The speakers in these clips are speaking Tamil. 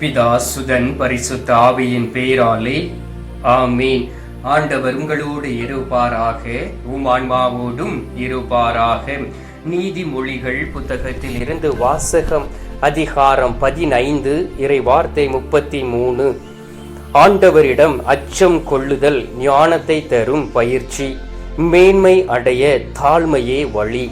பிதா சுதன் பரிசுத்த ஆவியின் பெயராலே ஆமீன். ஆண்டவர் உங்களோடு இருப்பாராக உம் ஆன்மாவோடும் இருப்பாராக. நீதிமொழிகள் புத்தகத்தில் இருந்து வாசகம் அதிகாரம் பதினைந்து இறை வார்த்தை முப்பத்தி மூணு ஆண்டவரிடம் அச்சம் கொள்ளுதல் ஞானத்தை தரும் பயிற்சி மேன்மை அடைய தாழ்மையே வழி.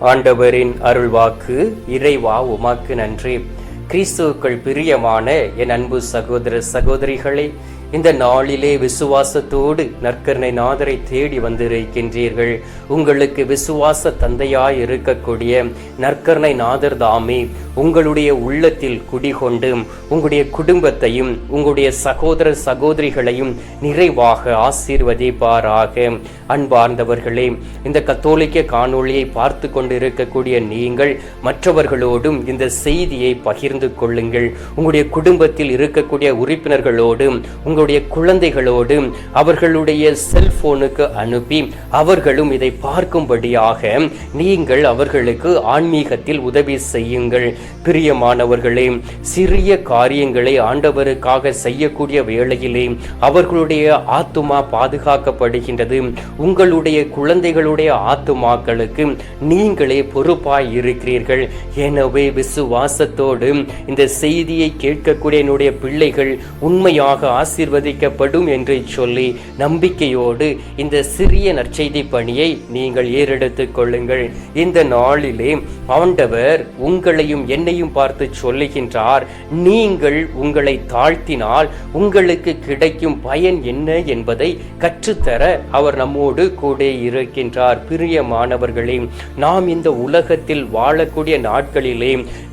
ஆண்டவரின் அருள்வாக்கு இறைவா உமாக்கு நன்றி. கிறிஸ்துவுக்குள் பிரியமான என் அன்பு சகோதர சகோதரிகளே இந்த நாளிலே விசுவாசத்தோடு நற்கருணை நாதரை தேடி வந்திருக்கின்றீர்கள். உங்களுக்கு விசுவாச தந்தையாய் இருக்கக்கூடிய நற்கருணை நாதர் தாமே உங்களுடைய உள்ளத்தில் குடிகொண்டு உங்களுடைய குடும்பத்தையும் உங்களுடைய சகோதர சகோதரிகளையும் நிறைவாக ஆசீர்வதிப்பாராக. அன்பார்ந்தவர்களே இந்த கத்தோலிக்க காணொளியை பார்த்து கொண்டு இருக்கக்கூடிய நீங்கள் மற்றவர்களோடும் இந்த செய்தியை பகிர்ந்து கொள்ளுங்கள். உங்களுடைய குடும்பத்தில் இருக்கக்கூடிய உறுப்பினர்களோடும் அவங்களுடைய குழந்தைகளோடு அவர்களுடைய செல்போனுக்கு அனுப்பி அவர்களும் இதை பார்க்கும்படியாக நீங்கள் அவர்களுக்கு ஆன்மீகத்தில் உதவி செய்யுங்கள். பிரியமானவர்களே சிறிய காரியங்களை ஆண்டவருக்காக செய்யக்கூடிய வேளையிலே அவர்களுடைய ஆத்துமா பாதுகாக்கப்படுகின்றது. உங்களுடைய குழந்தைகளுடைய ஆத்துமாக்களுக்கு நீங்களே பொறுப்பாய் இருக்கிறீர்கள் எனவே விசுவாசத்தோடு இந்த செய்தியை கேட்கக்கூடிய என்னுடைய பிள்ளைகள் உண்மையாக ஆசீர்வதிக்கப்படும் என்று சொல்லி நம்பிக்கையோடு இந்த சிறிய நற்செய்தி பணியை நீங்கள் ஏறெடுத்துக் கொள்ளுங்கள். இந்த நாளிலே ஆண்டவர் உங்களையும் என்னையும் பார்த்து சொல்லுகின்றார் நீங்கள் உங்களை தாழ்த்தினால் உங்களுக்கு கிடைக்கும் பயன் என்ன என்பதை கற்றுத்தர அவர் நம்மோடு கூட இருக்கின்றார். பிரியமானவர்களே நாம் இந்த உலகத்தில் வாழக்கூடிய நாட்களிலே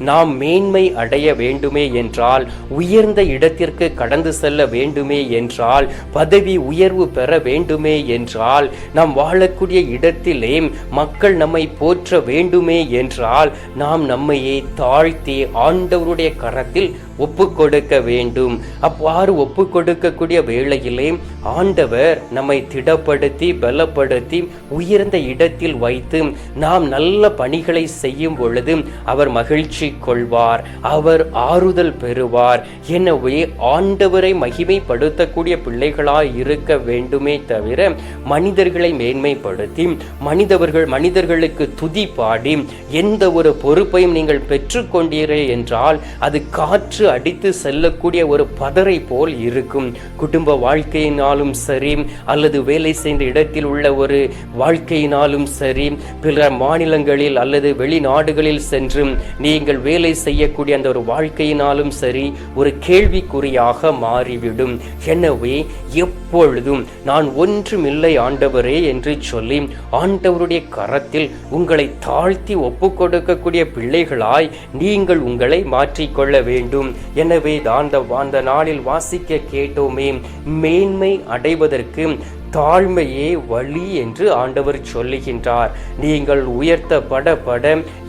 நாம் மேன்மை அடைய வேண்டுமே என்றால் உயர்ந்த இடத்திற்கு கடந்து செல்ல வேண்டும் என்றால் பதவி உயர்வு பெற வேண்டுமே என்றால் நாம் வாழக்கூடிய இடத்திலே மக்கள் நம்மை போற்ற வேண்டுமே என்றால் நாம் நம்மையே தாழ்த்தி ஆண்டவருடைய கரத்தில் ஒப்பு கொடுக்க வேண்டும். அவ்வாறு ஒப்பு கொடுக்கக்கூடிய வேளையிலே ஆண்டவர் நம்மை திடப்படுத்தி பலப்படுத்தி உயர்ந்த இடத்தில் வைத்து நாம் நல்ல பணிகளை செய்யும் பொழுது அவர் மகிழ்ச்சி கொள்வார் அவர் ஆறுதல் பெறுவார். எனவே ஆண்டவரை மகிமைப்படுத்தக்கூடிய பிள்ளைகளாய் இருக்க வேண்டுமே தவிர மனிதர்களை மேன்மைப்படுத்தி மனிதவர்கள் மனிதர்களுக்கு துதி பாடி எந்த ஒரு பொறுப்பையும் நீங்கள் பெற்றுக்கொண்டீர்கள் என்றால் அது காற்று அடித்து செல்லக்கூடிய ஒரு பதரை போல் இருக்கும். குடும்ப வாழ்க்கையினாலும் சரி அல்லது வேலை செய்த இடத்தில் உள்ள ஒரு வாழ்க்கையினாலும் சரி பிற மாநிலங்களில் அல்லது வெளிநாடுகளில் சென்று நீங்கள் வேலை செய்யக்கூடிய அந்த ஒரு வாழ்க்கையினாலும் சரி ஒரு கேள்விக்குறியாக மாறிவிடும். எனவே எப்பொழுதும் நான் ஒன்றுமில்லை ஆண்டவரே என்று சொல்லி ஆண்டவருடைய கரத்தில் உங்களை தாழ்த்தி ஒப்பு கொடுக்கக்கூடிய பிள்ளைகளாய் நீங்கள் உங்களை மாற்றிக்கொள்ள வேண்டும். எனவே தான் அந்த நாளில் வாசிக்க கேட்டோமே. மேன்மை அடைவதற்கு தாழ்மையே வழி என்று ஆண்டவர் சொல்லுகின்றார். நீங்கள் உயர்த்தப்பட பட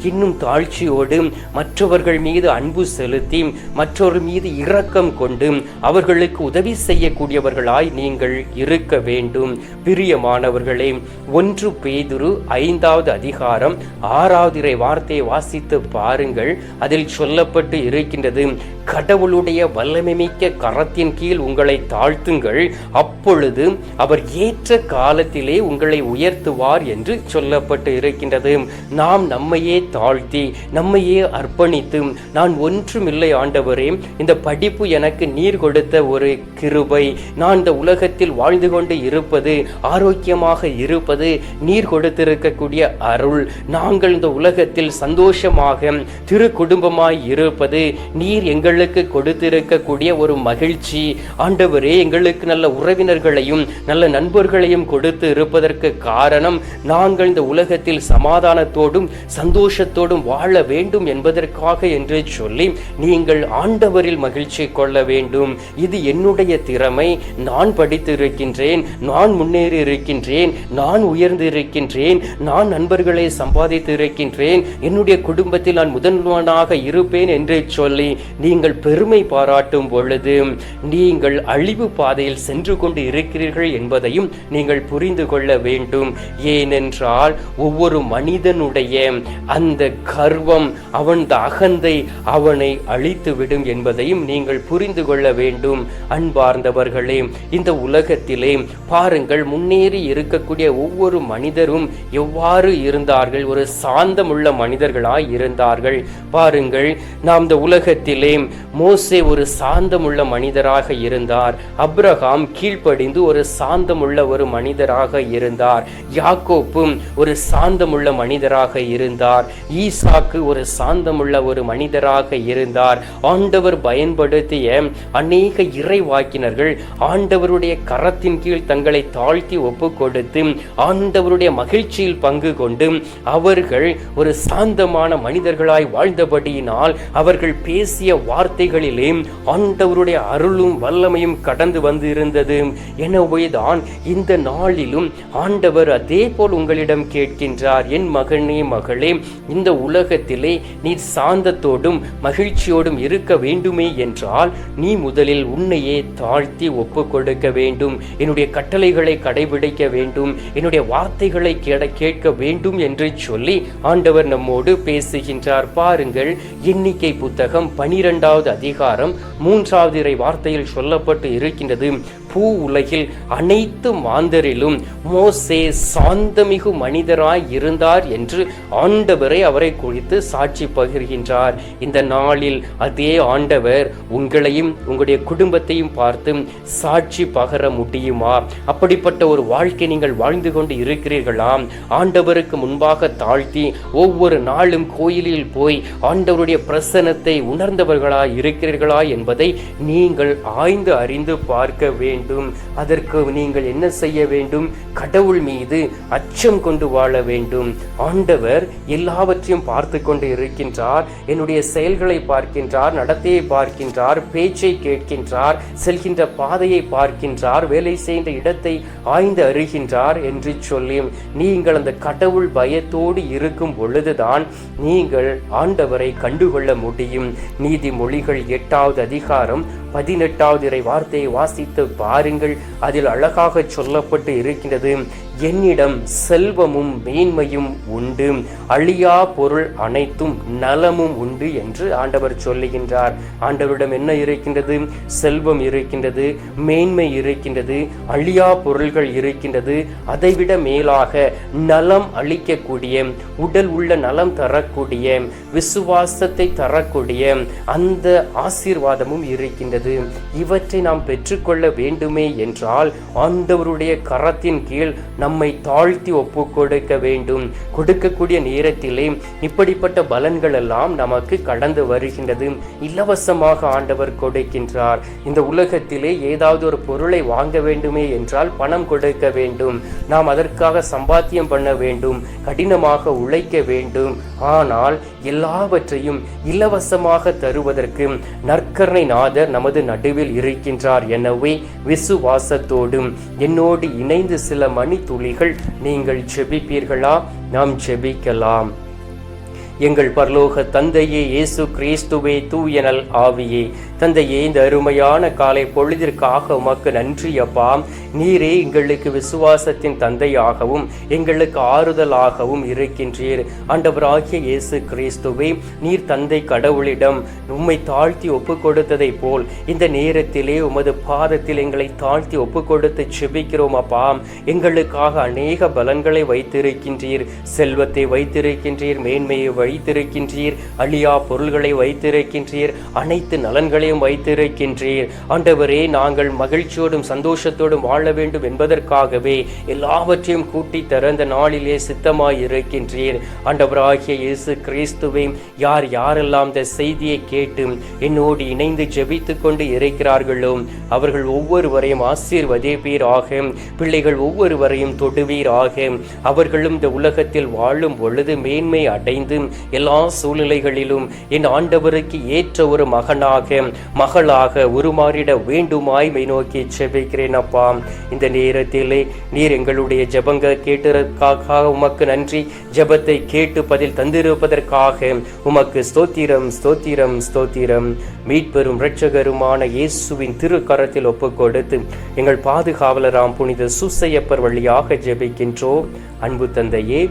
இன்னும் தாழ்ச்சியோடு மற்றவர்கள் மீது அன்பு செலுத்தி மற்றவர்கள் மீது இரக்கம் கொண்டு அவர்களுக்கு உதவி செய்யக்கூடியவர்களாய் நீங்கள் இருக்க வேண்டும். பிரியமானவர்களே ஒன்று பேதுரு ஐந்தாவது அதிகாரம் ஆறாவது இறை வார்த்தையை வாசித்து பாருங்கள். அதில் சொல்லப்பட்டு இருக்கின்றது கடவுளுடைய வல்லமை மிக்க கரத்தின் கீழ் உங்களை தாழ்த்துங்கள். அப்பொழுது அவர் ஏற்ற காலத்திலே உங்களை உயர்த்துவார் என்று சொல்லப்பட்டு இருக்கின்றது. நாம் நம்மையே தாழ்த்தி நம்மையே அர்ப்பணித்து நான் ஒன்றுமில்லை ஆண்டவரே இந்த படிப்பு எனக்கு நீர் கொடுத்த ஒரு கிருபை. நான் இந்த உலகத்தில் வாழ்ந்து கொண்டு இருப்பது ஆரோக்கியமாக இருப்பது நீர் கொடுத்திருக்கக்கூடிய அருள். நாங்கள் இந்த உலகத்தில் சந்தோஷமாக திரு குடும்பமாய் இருப்பது நீர் எங்களுக்கு கொடுத்திருக்கக்கூடிய ஒரு மகிழ்ச்சி. ஆண்டவரே எங்களுக்கு நல்ல உறவினர்களையும் நல்ல நண்பர்களையும் கொடுத்து இருப்பதற்கு காரணம் நாங்கள் இந்த உலகத்தில் சமாதானத்தோடும் சந்தோஷத்தோடும் வாழ வேண்டும் என்பதற்காக என்று சொல்லி நீங்கள் ஆண்டவரில் மகிழ்ச்சி கொள்ள வேண்டும். இது என்னுடைய திறமை. நான் படித்து இருக்கின்றேன் நான் முன்னேறி இருக்கின்றேன் நான் உயர்ந்து இருக்கின்றேன் நான் நண்பர்களை சம்பாதித்து இருக்கின்றேன் என்னுடைய குடும்பத்தில் நான் முதன்வனாக இருப்பேன் என்று சொல்லி நீங்கள் பெருமை பாராட்டும் பொழுது நீங்கள் அழிவு பாதையில் சென்று கொண்டு இருக்கிறீர்கள் என்பதை என்பதையும் நீங்கள் புரிந்து கொள்ள வேண்டும். ஏனென்றால் ஒவ்வொரு மனிதனுடைய அந்த கர்வம் அவன் அகந்தை அவனை அழித்துவிடும் என்பதையும் நீங்கள் புரிந்து கொள்ள வேண்டும். அன்பார்ந்தவர்களே இந்த உலகத்திலே பாருங்கள் முன்னேறி இருக்கக்கூடிய ஒவ்வொரு மனிதரும் எவ்வாறு இருந்தார்கள்? ஒரு சாந்தமுள்ள மனிதர்களாய் இருந்தார்கள். பாருங்கள் நாம் இந்த உலகத்திலே மோசே ஒரு சாந்தமுள்ள மனிதராக இருந்தார். அப்ரஹாம் கீழ்ப்படிந்து ஒரு சாந்த சாந்தமுள்ள ஒரு மனிதராக இருந்தார். யாக்கோப்பும் ஒரு சாந்தமுள்ள மனிதராக இருந்தார். ஈசாக்கு ஒரு சாந்தமுள்ள ஒரு மனிதராக இருந்தார். ஆண்டவர் பயன்படுத்திய அநேக இறைவாக்கினர்கள் ஆண்டவருடைய கரத்தின் கீழ் தங்களை தாழ்த்தி ஒப்பு கொடுத்து ஆண்டவருடைய மகிழ்ச்சியில் பங்கு கொண்டு அவர்கள் ஒரு சாந்தமான மனிதர்களாய் வாழ்ந்தபடியினால் அவர்கள் பேசிய வார்த்தைகளிலே ஆண்டவருடைய அருளும் வல்லமையும் கடந்து வந்து இருந்தது எனவேதான் இந்த நாளிலும் ஆண்டவர் அதே போல் உங்களிடம் கேட்கின்றார் என் மகனே மகளே இந்த உலகத்திலே நீ சாந்தத்தோடும் மகிழ்ச்சியோடும் இருக்க வேண்டுமே என்றால் நீ முதலில் உன்னையே தாழ்த்தி ஒப்பு கொடுக்க வேண்டும். என்னுடைய கட்டளைகளை கடைபிடிக்க வேண்டும். என்னுடைய வார்த்தைகளை கேட கேட்க வேண்டும் என்று சொல்லி ஆண்டவர் நம்மோடு பேசுகின்றார். பாருங்கள் எண்ணிக்கை புத்தகம் பனிரெண்டாவது அதிகாரம் மூன்றாவது இறை வார்த்தையில் சொல்லப்பட்டு இருக்கின்றது. பூ உலகில் அனைத்து மாந்தரிலும் மோசே சாந்தமிகு மனிதராய் இருந்தார் என்று ஆண்டவரை அவரை குறித்து சாட்சி பகிர்கின்றார். இந்த நாளில் அதே ஆண்டவர் உங்களையும் உங்களுடைய குடும்பத்தையும் பார்த்து சாட்சி பகர முடியுமா? அப்படிப்பட்ட ஒரு வாழ்க்கை நீங்கள் வாழ்ந்து கொண்டு இருக்கிறீர்களா? ஆண்டவருக்கு முன்பாக தாழ்த்தி ஒவ்வொரு நாளும் கோயிலில் போய் ஆண்டவருடைய பிரசனத்தை உணர்ந்தவர்களா இருக்கிறீர்களா என்பதை நீங்கள் ஆய்ந்து அறிந்து பார்க்க வேண்டும். அதற்கு நீங்கள் என்ன செய்ய வேண்டும்? கடவுள் மீது அச்சம் கொண்டு வாழ வேண்டும். ஆண்டவர் எல்லாவற்றையும் பார்த்து கொண்டு இருக்கின்றார். என்னுடைய செயல்களை பார்க்கின்றார் நடத்தையை பார்க்கின்றார் பேச்சை கேட்கின்றார் செல்கின்ற பாதையை பார்க்கின்றார் வேலை செய்கின்ற இடத்தை ஆய்ந்து அறிகின்றார் என்று சொல்லி நீங்கள் அந்த கடவுள் பயத்தோடு இருக்கும் பொழுதுதான் நீங்கள் ஆண்டவரை கண்டுகொள்ள முடியும். நீதிமொழிகள் எட்டாவது அதிகாரம் பதினெட்டாவது இறை வார்த்தையை வாசித்து பாருங்கள். அதில் அழகாக சொல்லப்பட்டு இருக்கின்றது. என்னிடம் செல்வமும் மேன்மையும் உண்டு. அழியா பொருள் அனைத்தும் நலமும் உண்டு என்று ஆண்டவர் சொல்லுகின்றார். ஆண்டவரிடம் என்ன இருக்கின்றது? செல்வம் இருக்கின்றது மேன்மை இருக்கின்றது அழியா பொருள்கள் இருக்கின்றது. அதைவிட மேலாக நலம் அளிக்கக்கூடிய உடல் உள்ள நலம் தரக்கூடிய விசுவாசத்தை தரக்கூடிய அந்த ஆசீர்வாதமும் இருக்கின்றது. இவற்றை நாம் பெற்றுக்கொள்ள வேண்டுமே என்றால் ஆண்டவருடைய கரத்தின் கீழ் நம்மை தாழ்த்தி ஒப்பு கொடுக்க வேண்டும். கொடுக்கக்கூடிய நேரத்திலே இப்படிப்பட்ட பலன்கள் எல்லாம் நமக்கு கடந்து வருகின்றது. இலவசமாக ஆண்டவர் கொடுக்கின்றார். இந்த உலகத்திலே ஏதாவது ஒரு பொருளை வாங்க வேண்டுமே என்றால் பணம் கொடுக்க வேண்டும். நாம் அதற்காக சம்பாத்தியம் பண்ண வேண்டும். கடினமாக உழைக்க வேண்டும். ஆனால் எல்லாவற்றையும் இலவசமாக தருவதற்கு நற்கரணை நாதர் நமது நடுவில் இருக்கின்றார் எனவே விசுவாசத்தோடும் என்னோடு இணைந்து சில மணி துளிகள் நீங்கள் ஜெபிப்பீர்களா நாம் ஜெபிக்கலாம் எங்கள் பரலோக தந்தையே இயேசு கிறிஸ்துவே தூயனல் ஆவியே. தந்தையே இந்த அருமையான காலை பொழுதிற்காக உமக்கு நன்றி அப்பா. நீரே எங்களுக்கு விசுவாசத்தின் தந்தையாகவும் எங்களுக்கு ஆறுதலாகவும் இருக்கின்றீர். ஆண்டவராகிய இயேசு கிறிஸ்துவே நீர் தந்தை கடவுளிடம் உம்மை தாழ்த்தி ஒப்பு கொடுத்ததை போல் இந்த நேரத்திலே உமது பாதத்தில் எங்களை தாழ்த்தி ஒப்பு கொடுத்து செபிக்கிறோம் அப்பா. எங்களுக்காக அநேக பலன்களை வைத்திருக்கின்றீர் செல்வத்தை வைத்திருக்கின்றீர் மேன்மையை வைத்திருக்கின்றீர். அழியா பொருள்களை வைத்திருக்கின்றீர். அனைத்து நலன்களையும் வைத்திருக்கின்றீர். ஆண்டவரே நாங்கள் மகிழ்ச்சியோடும் சந்தோஷத்தோடும் வாழ வேண்டும் என்பதற்காகவே எல்லாவற்றையும் கூட்டி தர இந்த நாளிலே சித்தமாய் இருக்கின்றீர் ஆண்டவராகிய இயேசு கிறிஸ்துவையும் யார் யாரெல்லாம் இந்த செய்தியை கேட்டு என்னோடு இணைந்து ஜெபித்து கொண்டு இருக்கிறார்களோ அவர்கள் ஒவ்வொருவரையும் ஆசீர்வதிப்பீராக. பிள்ளைகள் ஒவ்வொருவரையும் தொடுவீராக. அவர்களும் இந்த உலகத்தில் வாழும் பொழுது மேன்மை அடைந்து எல்லா சூழ்நிலைகளிலும் என் ஆண்டவருக்கு ஏற்ற ஒரு மகனாக மகளாக உருமாறிட வேண்டுமாய் மை நோக்கி செபிக்கிறேன் அப்பா. இந்த நேரத்திலே நீர் எங்களுடைய ஜெபங்க கேட்டதற்காக உமக்கு நன்றி. ஜெபத்தை கேட்டு பதில் தந்திருப்பதற்காக உமக்கு ஸ்தோத்திரம் ஸ்தோத்திரம் ஸ்தோத்திரம். மீட்பெரும் இரட்சகருமான இயேசுவின் திருக்கரத்தில் ஒப்புக் கொடுத்து எங்கள் பாதுகாவலராம் புனித சுசையப்பர் வழியாக ஜெபிக்கின்றோம். அன்பு தந்தையே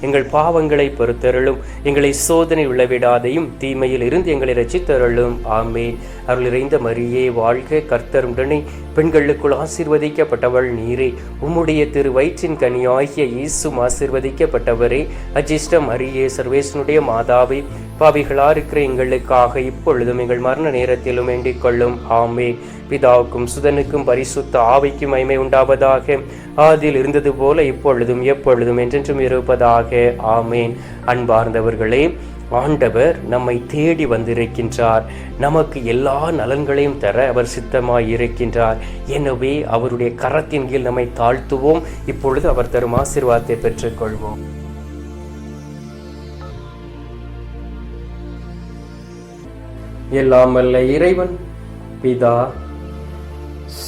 எங்கள் பாவங்களை பொறுத்தருளும் எங்களை சோதனை உள்ளவிடாதையும் தீமையில் இருந்து எங்களை ரசித்தருளும் ஆமேன். அருள் இறைந்த மரியே வாழ்க கர்த்தருடனே பெண்களுக்குள் ஆசீர்வதிக்கப்பட்டவள் நீரே. உம்முடைய திரு வயிற்றின் கனியாகிய இயேசும் ஆசிர்வதிக்கப்பட்டவரே. அஜிஷ்டம் அரியே சர்வேசனுடைய மாதாவை பாவிகளா இருக்கிற எங்களுக்காக இப்பொழுதும் எங்கள் மரண நேரத்திலும் வேண்டிக் கொள்ளும். ஆமே பிதாவுக்கும் சுதனுக்கும் பரிசுத்த ஆவிக்கும் மைமை உண்டாவதாக. ஆதியில் இருந்தது போல இப்பொழுதும் எப்பொழுதும் என்றென்றும் இருப்பதாக. ஆமேன். அன்பார்ந்தவர்களே ஆண்டவர் நம்மை தேடி வந்திருக்கின்றார். நமக்கு எல்லா நலன்களையும் தர அவர் சித்தமாய் இருக்கின்றார். எனவே அவருடைய கரத்தின் கீழ் நம்மை தாழ்த்துவோம். இப்பொழுது அவர் தரும் ஆசீர்வாதத்தை பெற்றுக்கொள்வோம். எல்லாம் இறைவன் பிதா